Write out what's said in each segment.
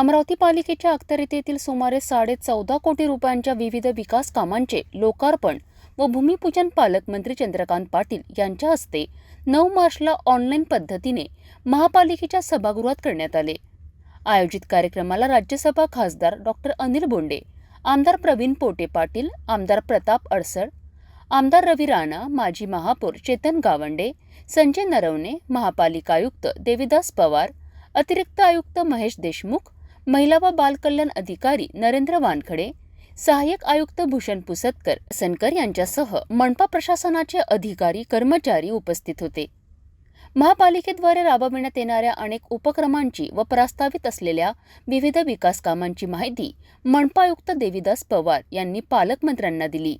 अमरावती पालिकेच्या अखत्यारितेतील सुमारे साडे चौदा कोटी रुपयांच्या विविध विकास कामांचे लोकार्पण व भूमिपूजन पालकमंत्री चंद्रकांत पाटील यांच्या हस्ते नऊ मार्चला ऑनलाईन पद्धतीने महापालिकेच्या सभागृहात करण्यात आले. आयोजित कार्यक्रमाला राज्यसभा खासदार डॉक्टर अनिल बोंडे आमदार प्रवीण पोटे पाटील आमदार प्रताप अडसळ आमदार रवी राणा माजी महापौर चेतन गावंडे संजय नरवणे महापालिका आयुक्त देविदास पवार अतिरिक्त आयुक्त महेश देशमुख महिला व बालकल्याण अधिकारी नरेंद्र वानखडे सहाय्यक आयुक्त भूषण पुसतकर सनकर यांच्यासह मनपा प्रशासनाचे अधिकारी कर्मचारी उपस्थित होते. महापालिकेद्वारे राबविण्यात येणाऱ्या अनेक उपक्रमांची व प्रस्तावित असलेल्या विविध विकास कामांची माहिती मनपा आयुक्त देविदास पवार यांनी पालकमंत्र्यांना दिली.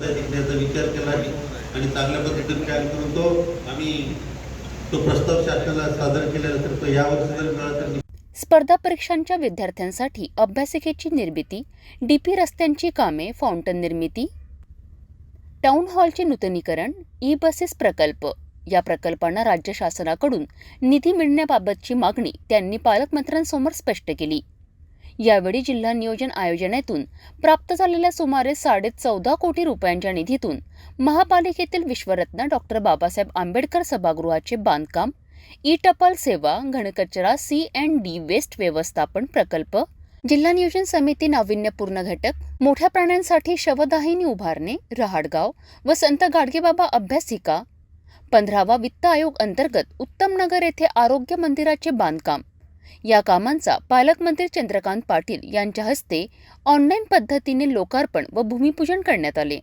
विचार केला आणि चांगल्या पद्धतीने काय करून तो आम्ही तो प्रस्ताव शासनाला सादर केल्यानंतर तो यावर्षी जर मिळाला तर स्पर्धा परीक्षांच्या विद्यार्थ्यांसाठी अभ्यासिकेची निर्मिती डीपी रस्त्यांची कामे फाउंटन निर्मिती. टाउन हॉलचे नूतनीकरण ई बसेस प्रकल्प. या प्रकल्पांना राज्य शासनाकडून निधी मिळण्याबाबतची मागणी त्यांनी पालकमंत्र्यांसमोर स्पष्ट केली. यावेळी जिल्हा नियोजन आयोजनेतून प्राप्त झालेल्या सुमारे साडे चौदा कोटी रुपयांच्या निधीतून महापालिकेतील विश्वरत्न डॉक्टर बाबासाहेब आंबेडकर सभागृहाचे बांधकाम ई टपाल सेवा घनकचरा सी अँड डी वेस्ट व्यवस्थापन प्रकल्प जिल्हा नियोजन समिती नाविन्यपूर्ण घटक मोठ्या प्राण्यांसाठी शवदाहिनी उभारणे रहाडगाव व संत गाडगेबाबा अभ्यासिका पंधरावा वित्त आयोग अंतर्गत उत्तम नगर येथे आरोग्य मंदिराचे बांधकाम. या कामांचा पालकमंत्री चंद्रकांत पाटील यांच्या हस्ते ऑनलाईन पद्धतीने लोकार्पण व भूमिपूजन करण्यात आले.